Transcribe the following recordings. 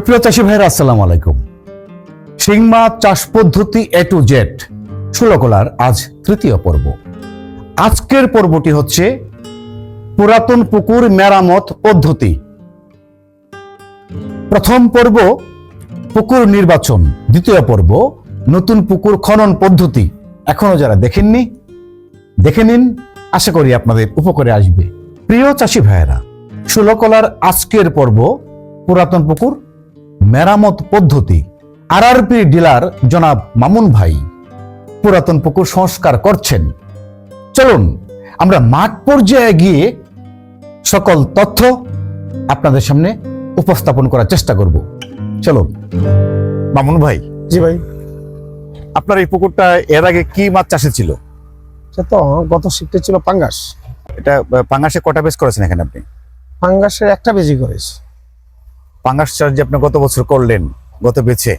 সুপ্রিয় চাষি ভাইরা আসসালামু আলাইকুম। শিংমা চাষ পদ্ধতি এ টু জেড ষোলকলার আজ তৃতীয় পর্ব। আজকের পর্বটি হচ্ছে পুরাতন পুকুর মেরামত পদ্ধতি। প্রথম পর্ব, পুকুর নির্বাচন। দ্বিতীয় পর্ব, নতুন পুকুর খনন পদ্ধতি। এখনও যারা দেখেননি, দেখে নিন, আশা করি আপনাদের উপকারে আসবে। প্রিয় চাষি ভাইয়েরা, ষোলকলার আজকের পর্ব, পুরাতন পুকুর মেরামত পদ্ধতি। আরআরপি ডিলার জনাব মামুন ভাই। পুরাতন পুকুর সংস্কার করছেন। চলুন আমরা মাঠ পর্যায়ে গিয়ে সকল তথ্য আপনাদের সামনে উপস্থাপন করার চেষ্টা করব। চলুন। মামুন ভাই জি ভাই। আপনার এই পুকুরটা এর আগে কি মাছ চাষে ছিল? সে তো গত শিফটে ছিল পাঙ্গাস। এটা পাঙ্গাসে কটা বেশ করেছেন এখানে আপনি? পাঙ্গাসের একটা বেজি করেছে। পাঙ্গাস চাষ যে আপনি গত বছর করলেন গত বেছে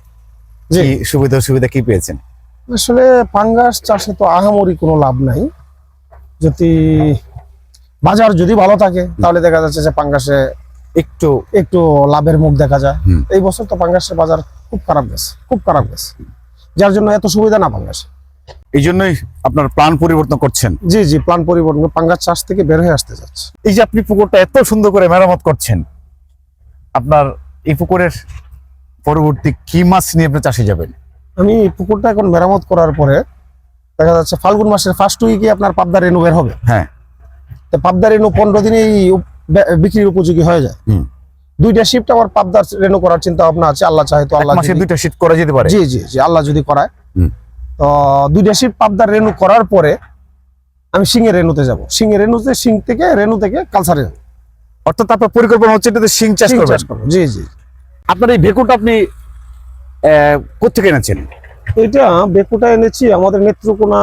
জি। কি সুবিধা সুবিধা কি পেয়েছেন? আসলে পাঙ্গাস চাষে তো আহামরি কোনো লাভ নাই। যদি বাজার যদি ভালো থাকে তাহলে দেখা যাচ্ছে যে পাঙ্গাসে একটু একটু লাভের মুখ দেখা যায়। এই বছর তো পাঙ্গাসের বাজার খুব খারাপ গেছে খুব খারাপ গেছে। যার জন্য এত সুবিধা না পাঙ্গাসে। এই জন্যই আপনার প্ল্যান পরিবর্তন করছেন। জি জি প্ল্যান পরিবর্তন পাঙ্গাস চাষ থেকে বের হয়ে আসতে যাচ্ছে। এই যে আপনি পুকুরটা এত সুন্দর করে মেরামত করছেন আপনার এই পুকুরের পরবর্তী কি মাছ নিয়ে আপনি চাষে যাবেন? আমি পুকুরটা এখন মেরামত করার পরে দেখা যাচ্ছে ফাল্গুন মাসের ফার্স্ট উইকে আপনার পাবদা রেনু বের হবে? হ্যাঁ। তো পাবদা রেনু পনেরো দিনেই বিক্রির উপযোগী হয়ে যায়। দুইটা শিফট আমার পাবদার রেনু করার চিন্তা ভাবনা আছে আল্লাহ চাহে তো আল্লাহ মাসে দুইটা শিফট করা যেতে পারে? জি জি জি আল্লাহ যদি করায়। তো দুইটা শিফট পাবদার রেনু করার পরে আমি সিংহে রেনুতে যাব। সিংহে রেনুতে সিং থেকে রেনু থেকে কালসারে অর্থাৎ আপনার পরিকল্পনা হচ্ছে এটাতে শিং চাষ করবেন। জি জি। আপনার এই ভেকুটা আপনি কোথেকে এনেছেন? এটা বেকুটা এনেছি আমাদের নেত্রকোনা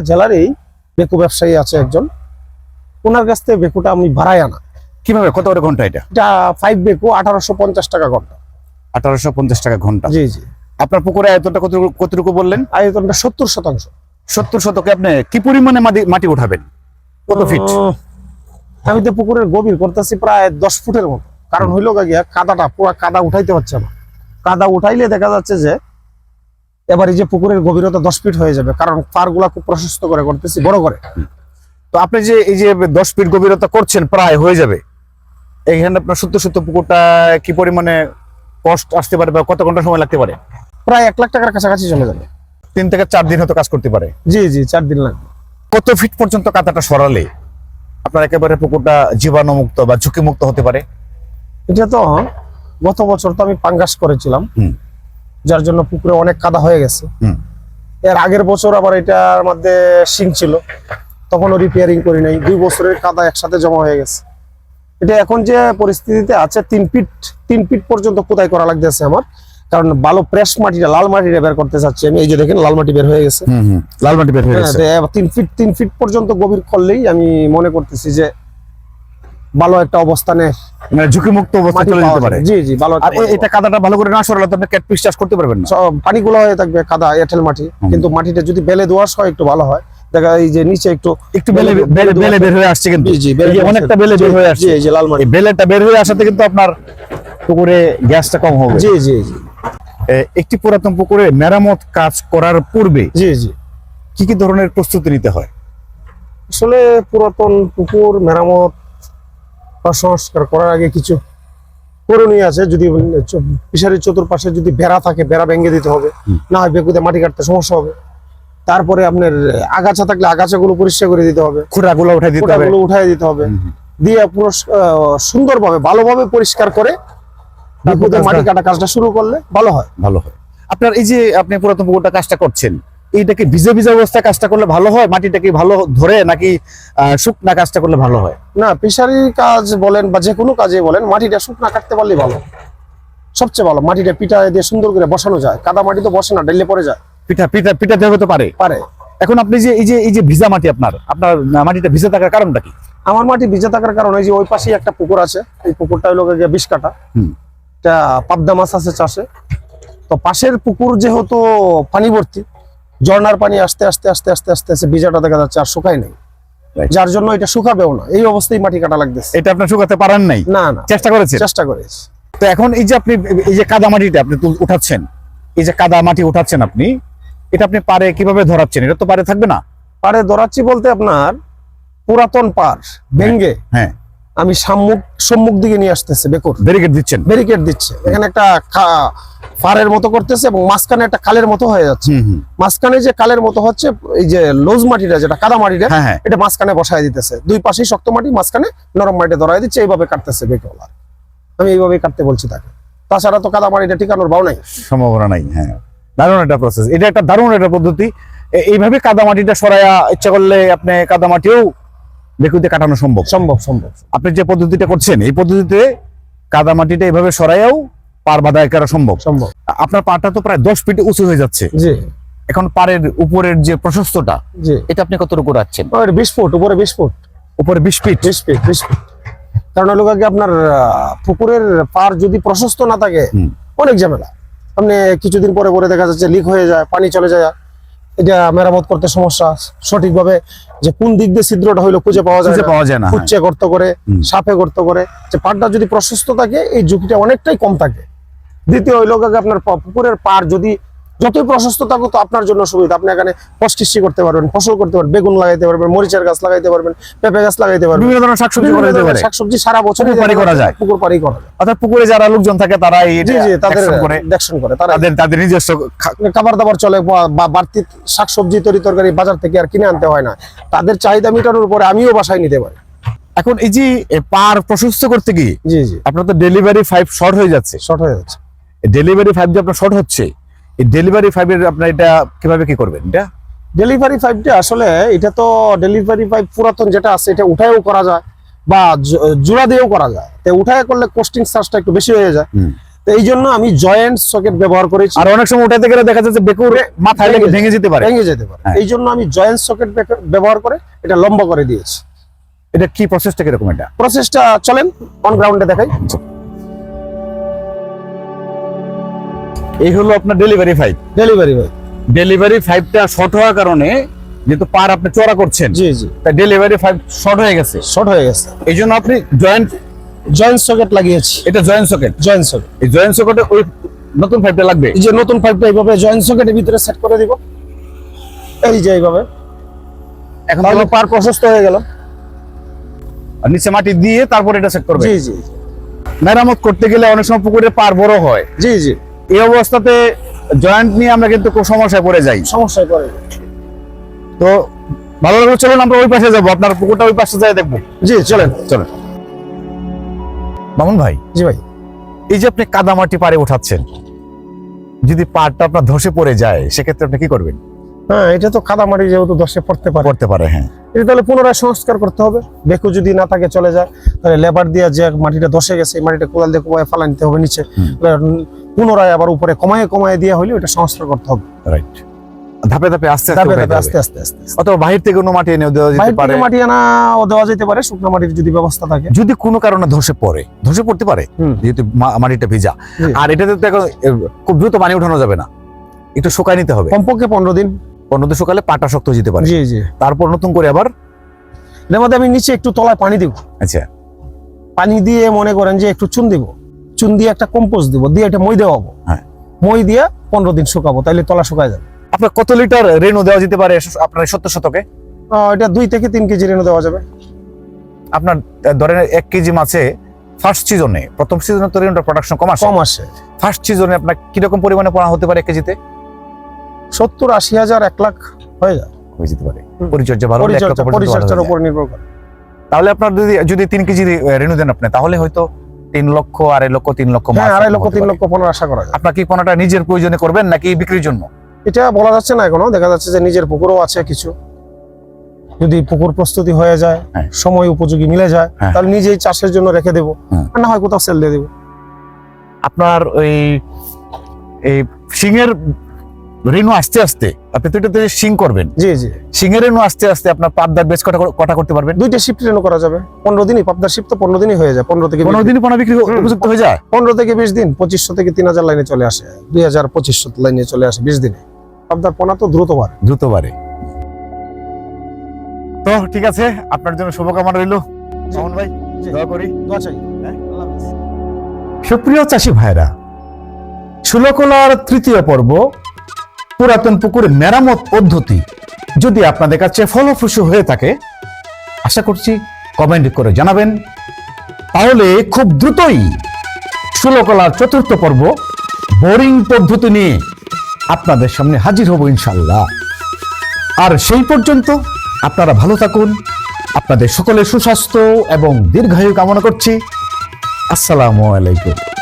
জেলারই বেকু ব্যবসায়ী আছে একজন। ওনার কাছ থেকে বেকুটা আমি ভাড়ায় আনা। কীভাবে? কত করে ঘণ্টা এটা? এটা ফাইভ বেকু আঠারোশো পঞ্চাশ টাকা ঘণ্টা। আঠারোশো পঞ্চাশ টাকা ঘণ্টা। জি জি। আপনার পুকুরে আয়তনটা কত কতটুকু বললেন? আয়তনটা সত্তর শতাংশ। সত্তর শতকে আপনি কি পরিমাণে মাটি- উঠাবেন কত ফিট আমি তো পুকুরের গভীর করতেছি প্রায় দশ ফুটের মতো। কারণ হইল গিয়া কাদাটা পুরো কাদা উঠাইতে হচ্ছে না কাদা উঠাইলে দেখা যাচ্ছে যে এবার এই যে পুকুরের গভীরতা দশ ফিট হয়ে যাবে কারণ পারগুলা খুব প্রশস্ত করে করতেছি বড় করে। তো আপনি যে এই যে দশ ফিট গভীরতা করছেন প্রায় হয়ে যাবে। এইখানে আপনার সত্তর সত্তর পুকুরটা কি পরিমাণে কষ্ট আসতে পারে বা কত ঘণ্টা সময় লাগতে পারে? প্রায় এক লাখ টাকার কাছাকাছি চলে যাবে। তিন থেকে চার দিন হয়তো কাজ করতে পারে। জি জি চার দিন লাগবে। কত ফিট পর্যন্ত কাঁটাটা সরালে? আপনার একেবারে পুকুরটা জীবাণুমুক্ত বা ঝুঁকিমুক্ত হতে পারে? এটা তো গত বছর তো আমি পাঙ্গাস করেছিলাম। যার জন্য পুকুরে অনেক কাদা হয়ে গেছে। এর আগের বছর আবার এটার মধ্যে সিং ছিল। তখনও রিপেয়ারিং করি নাই। দুই বছরের কাদা একসাথে জমা হয়ে গেছে। এটা এখন যে পরিস্থিতিতে আছে তিন ফিট তিন ফিট পর্যন্ত কোথায় করা লাগতেছে আমার। কারণ ভালো প্রেস মাটিটা লাল মাটিটা বের করতে চাচ্ছি আমি। এই যে দেখেন লাল মাটি বের হয়ে গেছে। লাল মাটি বের হয়ে হ্যাঁ, গেছে। তিন ফিট তিন ফিট পর্যন্ত গভীর করলেই আমি মনে করতেছি যে ভালো একটা অবস্থানে মানে ঝুঁকিমুক্ত অবস্থা চলে যেতে পারে। জি জি ভালো আর এটা কাদাটা ভালো করে না সরালে আপনি ক্যাটফিশ চাষ করতে পারবেন না। পানিগুলো হয়ে থাকবে কাদা এঁটেল মাটি। কিন্তু মাটিটা যদি বেলে দোয়াশ হয় একটু ভালো হয়। দেখা এই যে নিচে একটু একটু বেলে বেলে- বের হয়ে। আসছে কিন্তু। জি জি অনেকটা বেলে বের হয়ে আসছে। এই যে লাল মাটি। বেলেটা বের হয়ে আসাতে কিন্তু আপনার পুকুরে গ্যাসটা কম হবে। জি জি জি। একটি পুরাতন পুকুরে মেরামত কাজ করার পূর্বে জি জি। কি কি ধরনের প্রস্তুতি নিতে হয়? আসলে পুরাতন পুকুর মেরামত বা সংস্কার করার আগে কিছু করণীয় আছে। যদি ফিশারির চতুর্পাশে যদি বেড়া থাকে বেড়া ভেঙে দিতে হবে। না হয় বেগুতে মাটি কাটতে সমস্যা হবে। তারপরে আপনার আগাছা থাকলে আগাছাগুলো পরিষ্কার করে দিতে হবে। খুঁড়াগুলো উঠে দিতে হবে। উঠাই দিতে হবে। দিয়ে পুরো সুন্দরভাবে ভালোভাবে পরিষ্কার করে মাটি কাটা কাজটা শুরু করলে ভালো হয়। ভালো হয়। আপনার এই যে আপনি পুরাতন পুকুরটা কাজটা করছেন এইটাকে ভিজে ভিজে অবস্থায় কাজটা করলে ভালো হয়? মাটিটা কি ভালো ধরে নাকি শুকনা কাজটা করলে ভালো হয়? না ফিশারির কাজ বলেন বা যে কোনো কাজে বলেন মাটিটা শুকনা কাটতে পারলেই ভালো। সবচেয়ে ভালো মাটিটা পিঠা দিয়ে সুন্দর করে বসানো যায়। কাদা মাটি তো বসে না ডেলে পড়ে যায়। পিঠা পিঠা পিঠা দেওয়া হতে পারে। পারে। এখন আপনি যে এই যে এই যে ভিজা মাটি আপনার আপনার মাটিটা ভিজে থাকার কারণটা কি? আমার মাটি ভিজে থাকার কারণে যে ওই পাশেই একটা পুকুর আছে এই পুকুরটা হলো বিশ কাটা। এটা পাবদা মাছ আছে চাষে। তো পাশের পুকুর যেহেতু পানি ভর্তি ঝর্ণার পানি আস্তে আস্তে আস্তে আস্তে আস্তে আস্তে ভিজাটা দেখা যাচ্ছে আর শুকায় নাই। যার জন্য এটা শুকাবেও না। এই অবস্থায় মাটি কাটা লাগতেছে। এটা আপনার শুকাতে পারেন নাই? না না। চেষ্টা করেছেন? চেষ্টা করেছি। তো এখন এই যে আপনি এই যে কাদা মাটিটা আপনি উঠাচ্ছেন এই যে কাদা মাটি উঠাচ্ছেন আপনি এটা আপনি পারে কীভাবে ধরাচ্ছেন? এটা তো পারে থাকবে না? পারে ধরাচ্ছি বলতে আপনার পুরাতন পার ভেঙ্গে হ্যাঁ। আমি সম্মুখ সম্মুখ দিকে নিয়ে আসতেছে বেকুর। ব্যারিকেড দিচ্ছেন? ব্যারিকেড দিচ্ছে। এখানে একটা ফারের মতো করতেছে এবং মাঝখানে একটা কালের মতো হয়ে যাচ্ছে। মাঝখানে যে কালের মতো হচ্ছে এই যে লোজ মাটিটা যেটা কাদা মাটিটা হ্যাঁ হ্যাঁ। এটা মাঝখানে বসায় দিতেছে। দুই পাশেই শক্ত মাটি মাঝখানে নরম মাটিটা ধরাই দিচ্ছে এইভাবে কাটতেছে বেকওয়ালা আমি এইভাবেই কাটতে বলছি তাকে। তাছাড়া তো কাদা মাটিটা টিকানোর বাও নাই। সম্ভাবনা নাই হ্যাঁ। দারুণ একটা প্রসেস এটা একটা দারুণ একটা পদ্ধতি। এইভাবে কাদা মাটিটা সরাইয়া ইচ্ছা করলে আপনি কাদা মাটিও বেকুতে কাটানো সম্ভব। সম্ভব সম্ভব। আপনি যে পদ্ধতিটা করছেন এই পদ্ধতিতে কাদা মাটিটা এইভাবে সরাইয়াও পার বাধায় করা সম্ভব। সম্ভব। আপনার পাটা তো প্রায় দশ ফিট উঁচু হয়ে যাচ্ছে। জি। এখন পাড়ের উপরের যে প্রশস্তটা জি। এটা আপনি কতটুকু রাখছেন? বিশ ফুট উপরে বিশ ফুট। উপরে বিশ ফিট? বিশ ফিট বিশ ফিট। কারণ হলো কি আপনার পুকুরের পার যদি প্রশস্ত না থাকে। অনেক ঝামেলা। আপনি কিছুদিন পরে পরে দেখা যাচ্ছে লিক হয়ে যায় পানি চলে যায়। এটা মেরামত করতে সমস্যা। সঠিকভাবে যে কোন দিক দিয়ে ছিদ্রটা হইল খুঁজে পাওয়া যায় পাওয়া যায় না খুঁজে খুঁজছে গর্ত করে সাফে সাপে গর্ত করে যে পাড়টা যদি প্রশস্ত থাকে এই ঝুঁকিটা অনেকটাই কম থাকে। দ্বিতীয় হইল আপনার পুকুরের পার যদি যতই প্রশস্ত থাকুক তো আপনার জন্য সুবিধা। আপনি এখানে ফস করতে পারবেন ফসল করতে পারবেন বেগুন লাগাইতে পারবেন মরিচের গাছ লাগাইতে পারবেন পেঁপে গাছ লাগাইতে পারবেন। বিভিন্ন ধরনের শাকসবজি করা যেতে পারে। শাকসবজি সারা বছর পাড়ি করা যায়। পুকুর পাড়ি করা যায়। অর্থাৎ পুকুরে যারা লোকজন থাকে তারা এই জি জি তাদের করে। দেখশন করে তারা তাদের তাদের নিজস্ব খাবার দাবার চলে বা- বাড়তি শাকসবজি তরি তরকারি বাজার থেকে আর কিনে আনতে হয় না। তাদের চাহিদা মেটানোর উপরে আমিও বাসায় নিতে পারি। এখন এই যে পার প্রশস্ত করতে গিয়ে জি জি। আপনার তো ডেলিভারি ফাইভ শর্ট হয়ে যাচ্ছে। শর্ট হয়ে যাচ্ছে। ডেলিভারি ফাইভ যে আপনার শর্ট হচ্ছে ডেলিভারি ফাইভের আপনার এটা কীভাবে কি করবেন? এটা? ডেলিভারি পাইপটা আসলে এটা তো ডেলিভারি ফাইভ পুরাতন যেটা আছে এটা উঠায়ও করা যায় বা জোড়া দিয়েও করা যায়। তো উঠায় করলে কোস্টিং চার্জটা একটু বেশি হয়ে যায়। তো এই জন্য আমি জয়েন্ট সকেট ব্যবহার করেছি। আর অনেক সময় উঠাতে গেলে দেখা যাচ্ছে বেকুর মাথায় লেগে ভেঙে যেতে পারে। ভেঙে যেতে পারে। হ্যাঁ। এই জন্য আমি জয়েন্ট সকেট ব্যবহার করে এটা লম্বা করে দিয়েছি। এটা কি প্রসেসটা কীরকম এটা? প্রসেসটা চলেন অন গ্রাউন্ডে দেখাই। এই হলো আপনার ডেলিভারি ফাইভ ডেলিভারি ভাই ডেলিভারি ফাইভটা শর্ট হওয়ার কারণে যেহেতু পার আপনি চড়া করছেন জি জি। তাই ডেলিভারি ফাইভ শর্ট হয়ে গেছে। শর্ট হয়ে গেছে। এই জন্য আপনি জয়েন্ট জয়েন্ট সকেট লাগিয়েছি। এটা জয়েন্ট সকেট জয়েন্ট সকেট এই জয়েন্ট সকেটে ওই নতুন ফাইভটা লাগবে। এই যে নতুন ফাইভটা এইভাবে জয়েন্ট সকেটের ভিতরে সেট করে দিব। এই যে এইভাবে। এখন তাহলে পার প্রশস্ত হয়ে গেল। আর নিচে মাটি দিয়ে তারপর এটা সেট করবে। জি জি। মেরামত করতে গেলে অনেক সময় পুকুরে পার বড় হয়। জি জি। এই অবস্থাতে জয়েন্ট নিয়ে আমরা কিন্তু খুব সমস্যায় পড়ে যাই। সমস্যায় পড়ে। তো ভালো লাগলে চলুন আমরা ওই পাশে যাব আপনার পুকুরটা ওই পাশে যাই দেখব। জি চলেন। চলেন। মামুন ভাই জি ভাই। এই যে আপনি কাদামাটি পাড়ে উঠাচ্ছেন যদি পাড়টা আপনার ধসে পড়ে যায় সেক্ষেত্রে আপনি কি করবেন? হ্যাঁ এটা তো কাদামাটি যেহেতু ধসে পড়তে পারে। করতে পারে হ্যাঁ। এটা তাহলে পুনরায় সংস্কার করতে হবে। বেকু যদি না থাকে চলে যায়। তাহলে লেবার দিয়ে যে মাটিটা ধসে গেছে এই মাটিটা কোদাল দিয়ে কমায় ফালা নিতে হবে নিচে। পুনরায় আবার উপরে কমায় কমায় দেওয়া হলে ওটা সংস্কার করতে হবে। রাইট ধাপে ধাপে আস্তে আস্তে ধাপে উঠাইতে ধাপে হবে। আস্তে আস্তে আস্তে আস্তে। অথবা বাহির থেকে কোনো মাটি এনে দেওয়া যেতে পারে। মাটি আনা দেওয়া যেতে পারে শুকনো মাটির যদি ব্যবস্থা থাকে। যদি কোনো কারণে ধসে পড়ে ধসে পড়তে পারে। যেহেতু মাটিটা ভিজা। আর এটাতে তো এখন খুব দ্রুত পানি উঠানো যাবে না। একটু শুকায় নিতে হবে। কমপক্ষে পনেরো দিন। অন্যতে শুকালে পাটা শক্ত যেতে পারে। জি জি। তারপর নতুন করে আবার এর মধ্যে আমি নিচে একটু তলায় পানি দিব। আচ্ছা। পানি দিয়ে মনে করেন যে একটু চুন দিব। চুন দিয়ে একটা কম্পোস্ট দিব দিয়ে এটা মই দেওয়াবো হ্যাঁ। মই দিয়ে পনেরো দিন শুকাবো তাইলে তলা শুকায় যাবে। আপনার কত লিটার রেনু দেওয়া যেতে পারে? আপনার সত্তর শতকে? এটা দুই থেকে তিন কেজি রেণু দেওয়া যাবে। আপনার ধরেন এক কেজি মাছে ফার্স্ট সিজনে প্রথম সিজনে তো রেনুটার প্রোডাকশন কম আসে। কম আসে। ফার্স্ট সিজনে আপনার কীরকম পরিমাণে পড়া হতে পারে এক কেজিতে? সত্তর আশি হাজার এক লাখ হয়ে যায়। হয়ে যেতে পারে। পরিচর্যা ভালো পরিচর্যার উপর নির্ভর করে। তাহলে আপনার যদি যদি তিন কেজি রেনু দেন আপনি তাহলে হয়তো তিন লক্ষ আড়াই লক্ষ তিন লক্ষ হ্যাঁ আড়াই লক্ষ তিন লক্ষ পনেরো আশা করা যায়। আপনার কি কোনটা নিজের প্রয়োজনে করবেন নাকি বিক্রির জন্য? এটা বলা যাচ্ছে না এখনও দেখা যাচ্ছে যে নিজের পুকুরও আছে কিছু। যদি পুকুর প্রস্তুতি হয়ে যায় হ্যাঁ। সময় উপযোগী মিলে যায় হ্যাঁ। তাহলে নিজেই চাষের জন্য রেখে দেবো। আর না হয় কোথাও সেল দিয়ে দেবো। আপনার ওই এই সিংয়ের রেনু আস্তে আস্তে আপনি তো এটাতে সিং করবেন। জি জি। সিংয়ের রেনু আস্তে আস্তে আপনার পাবদার বেশ কটা কটা করতে পারবেন? দুইটা শিফট রেনু করা যাবে। পনেরো দিনই পাবদার শিফট তো পনেরো দিনই হয়ে যায় পনেরো থেকে পনেরো দিনই পোনা বিক্রি উপযুক্ত হয়ে যায়? পনেরো থেকে বিশ দিন পঁচিশশো থেকে তিন হাজার লাইনে চলে আসে। দুই হাজার পঁচিশশো লাইনে চলে আসে বিশ দিনে। পাবদার পোনা তো দ্রুত বাড়ে। দ্রুত বাড়ে। তো ঠিক আছে আপনার জন্য শুভকামনা রইল। জি। মামুন ভাই। দোয়া করি। দোয়া চাই। হ্যাঁ? সুপ্রিয় চাষি ভাইরা সুলকলার তৃতীয় পর্ব পুরাতন পুকুর মেরামত পদ্ধতি যদি আপনাদের কাছে ফলপ্রসূ হয়ে থাকে, আশা করছি কমেন্ট করে জানাবেন। তাহলে খুব দ্রুতই সুলকলার চতুর্থ পর্ব বোরিং পদ্ধতি নিয়ে আপনাদের সামনে হাজির হব ইনশাল্লাহ আর সেই পর্যন্ত আপনারা ভালো থাকুন, আপনাদের সকলের সুস্বাস্থ্য এবং দীর্ঘায়ু কামনা করছি। আসসালামু আলাইকুম।